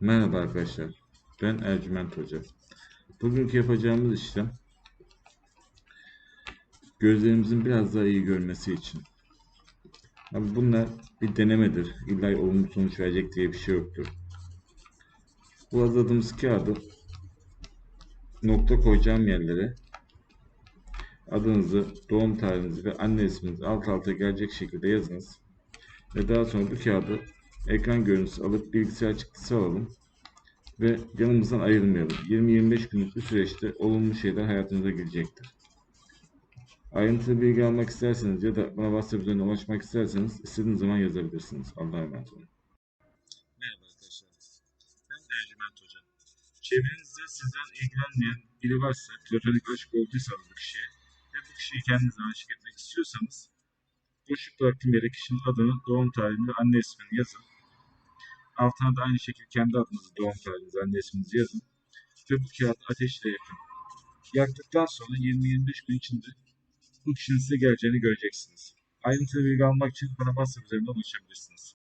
Merhaba arkadaşlar. Ben Ercüment Hoca. Bugünkü yapacağımız işlem gözlerimizin biraz daha iyi görmesi için. Abi bunlar bir denemedir. İlla olumlu sonuç verecek diye bir şey yoktur. Bu hazırladığımız kağıdı nokta koyacağım yerlere adınızı, doğum tarihinizi ve anne isminizi alt alta gelecek şekilde yazınız. Ve daha sonra bu kağıdı ekran görüntüsü alıp bilgisayar çıktısı alalım ve yanımızdan ayrılmayalım. 20-25 günlük bir süreçte olumlu şeyler hayatınıza girecektir. Ayrıntılı bilgi almak isterseniz ya da bana WhatsApp üzerinden ulaşmak isterseniz istediğiniz zaman yazabilirsiniz. Allah'a emanet olun. Merhaba arkadaşlar. Ben Ercüment Hoca. Çevrenizde sizden ilgilenmeyen biri varsa, platonik aşk olduysanız bu kişiye ve bu kişiyi kendinize aşık etmek istiyorsanız boşluk bıraktığım yere kişinin adını, doğum tarihini ve anne ismini yazın. Altına da aynı şekilde kendi adınızı, doğum tarihinizi, anne isminizi yazın. Ve bu kağıt ateşle yakın. Yaktıktan sonra 20-25 gün içinde bu kişinin size geleceğini göreceksiniz. Ayrıntılı bilgi almak için bana WhatsApp üzerinden ulaşabilirsiniz.